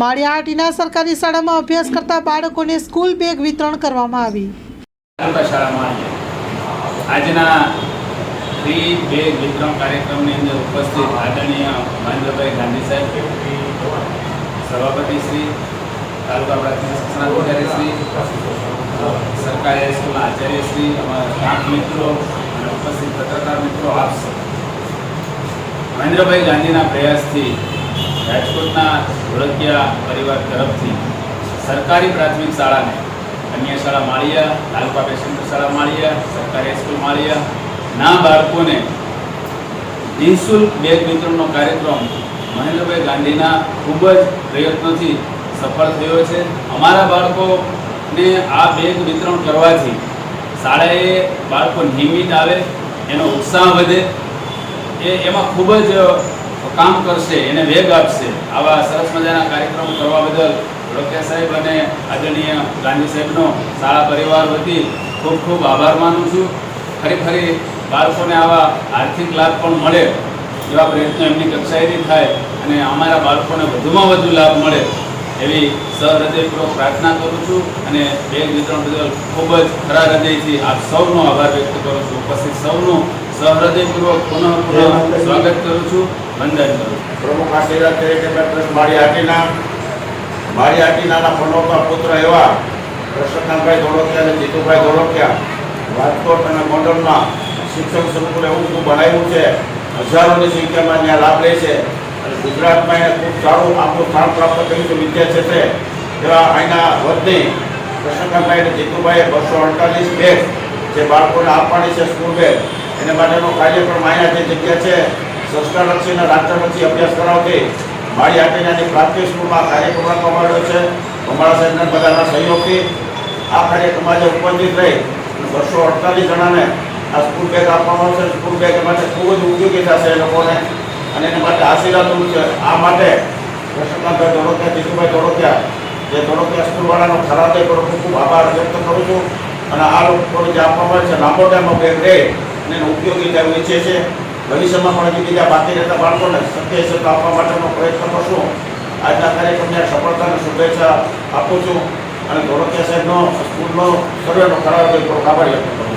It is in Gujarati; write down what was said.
માળિયાહાટીના સરકારી શાળામાં અભ્યાસ કરતા બાળકોને સ્કૂલ બેગ વિતરણ કરવામાં આવી. આજના ફ્રી બેગ વિતરણ કાર્યક્રમની અંદર ઉપસ્થિત આદરણીય મહેન્દ્રભાઈ ગાંધી સાહેબ, સભાપતિ શ્રી, તાલુકા પ્રાથમિક શિક્ષણાધિકારી શ્રી, સરકારી હાઈસ્કૂલના આચાર્ય શ્રી, અમારા મિત્રો અને ઉપસ્થિત પત્રકાર મિત્રો આપશે મહેન્દ્રભાઈ ગાંધીના પ્રયાસથી રાજકોટના ધોળકિયા પરિવાર તરફથી સરકારી પ્રાથમિક શાળાને કન્યા શાળા માળિયા, તાલુકા પેસેન્ટર શાળા માળિયા, સરકારી હાઈસ્કૂલ માળિયા, ના બાળકોને નિઃશુલ્ક બેગ વિતરણનો કાર્યક્રમ મહેન્દ્રભાઈ ગાંધીના ખૂબ જ પ્રયત્નોથી સફળ થયો છે. અમારા બાળકોને આ બેગ વિતરણ કરવાથી શાળાએ બાળકો નિયમિત આવે, એનો ઉત્સાહ વધે, એ એમાં ખૂબ જ કામ કરશે, એને વેગ આપશે. આવા સરસ મજાના કાર્યક્રમો કરવા બદલ રોકિયા સાહેબ અને આદરણીય ગાંધી સાહેબનો શાળા પરિવાર વતી ખૂબ ખૂબ આભાર માનું છું. ફરી ફરી બાળકોને આવા આર્થિક લાભ પણ મળે એવા પ્રયત્નો એમની કક્ષાએથી થાય અને અમારા બાળકોને વધુમાં વધુ લાભ મળે એવી સહૃદયપૂર્વક પ્રાર્થના કરું છું અને બેગ વિતરણ બદલ ખૂબ જ ખરા હૃદયથી આપ સૌનો આભાર વ્યક્ત કરું છું. ઉપસ્થિત સૌનું સહૃદયપૂર્વક પુનઃ સ્વાગત કરું છું. વંદન પ્રમુખ આશીર્વાદ તરીકે ડૉક્ટર માળી હાટીના માળી હાટીનાના પનોતા પુત્ર એવા કૃષ્ણકાંતભાઈ ધોળકિયા અને જીતુભાઈ ધોળકિયા રાજકોટ અને ગોંડલમાં શિક્ષણ સંકુલ એવું ખૂબ બનાવ્યું છે. હજારોની સંખ્યામાં ત્યાં લાભ લે છે. અને ગુજરાતમાં એને ખૂબ સારું આપણું સ્થાન પ્રાપ્ત કર્યું છે, વિદ્યા ક્ષેત્રે એવા અહીંના વતની કૃષ્ણકાંતભાઈ અને જીતુભાઈએ બસો અડતાલીસ બેગ જે બાળકોને આપવાની છે સ્કૂલ બેગ. એને માટેનો કાર્યક્રમ અહીંયા જે જગ્યા છે સંસ્કારલક્ષી અને રાષ્ટ્રલક્ષી અભ્યાસ કરાવતી માળી આટેનાની પ્રાથમિક સ્કૂલમાં કાર્યક્રમ રાખવામાં આવ્યો છે. અમારા સાહેબના બધાના સહયોગથી આ કાર્યક્રમમાં જે ઉપસ્થિત રહી. બસો અડતાલીસ જણાને આ સ્કૂલ બેગ આપવામાં આવશે. સ્કૂલ બેગ માટે ખૂબ જ ઉપયોગી થશે એ લોકોને. અને એના માટે આશીર્વાદ છે. આ માટે કૃષ્ણકાંતભાઈ ધોળકિયા, જીતુભાઈ ધોળકિયા, જે ધોળકિયા સ્કૂલવાળાનો ખરાબ એ પર ખૂબ ખૂબ આભાર વ્યક્ત કરું છું. અને આ લોકોને જે આપવામાં આવે છે, લાંબો ટાઈમમાં બેગ રહે અને ઉપયોગી થવું ઈચ્છે છે. ભવિષ્યમાં પણ હજી બીજા બાકી રહેતા બાળકોને સત્ય હશે તો આપવા માટેનો પ્રયત્ન કરશું. આજના કાર્યક્રમને સફળતાની શુભેચ્છા આપું છું. અને ધોરકિયા સાહેબનો સ્કૂલનો સર્વેનો ખરાબ આભારી કરું છું